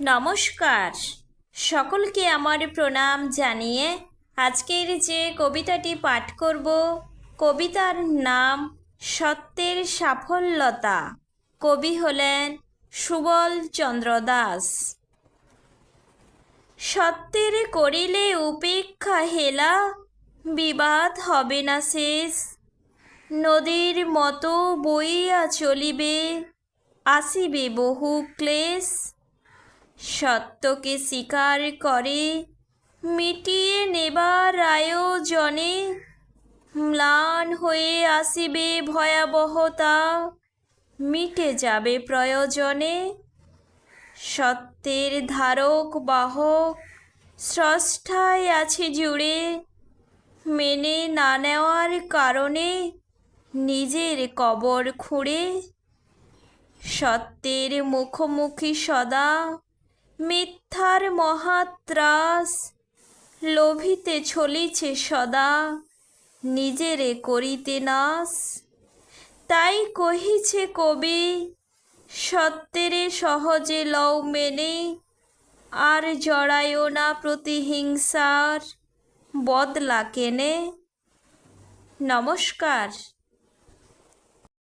নমস্কার। সকলকে আমার প্রণাম জানিয়ে আজকের যে কবিতাটি পাঠ করব, কবিতার নাম সত্যের সাফল্যতা। কবি হলেন সুবল চন্দ্র দাস। সত্যের করিলে উপেক্ষা হেলা, বিবাদ হবে না শেষ। নদীর মতো বইয়া চলিবে, আসিবে বহু ক্লেশ। সত্যকে স্বীকার করে মিটিয়ে নেবার আয়োজনে ম্লান হয়ে আসিবে ভয়াবহতা। মিটে যাবে প্রয়োজনে সত্যের ধারক বাহক। স্রষ্টায় আছে জুড়ে, মেনে না নেওয়ার কারণে নিজের কবর খুঁড়ে। সত্যের মুখোমুখি সদা মিথ্যার মহাত্রাস লোভিতে ছলিছে সদা, নিজেরে করিতে নাশ তাই কহিছে কবি, সত্যেরে সহজে লও মেনে, আর জড়ায়ও না প্রতিহিংসার বদলা কেনে। নমস্কার।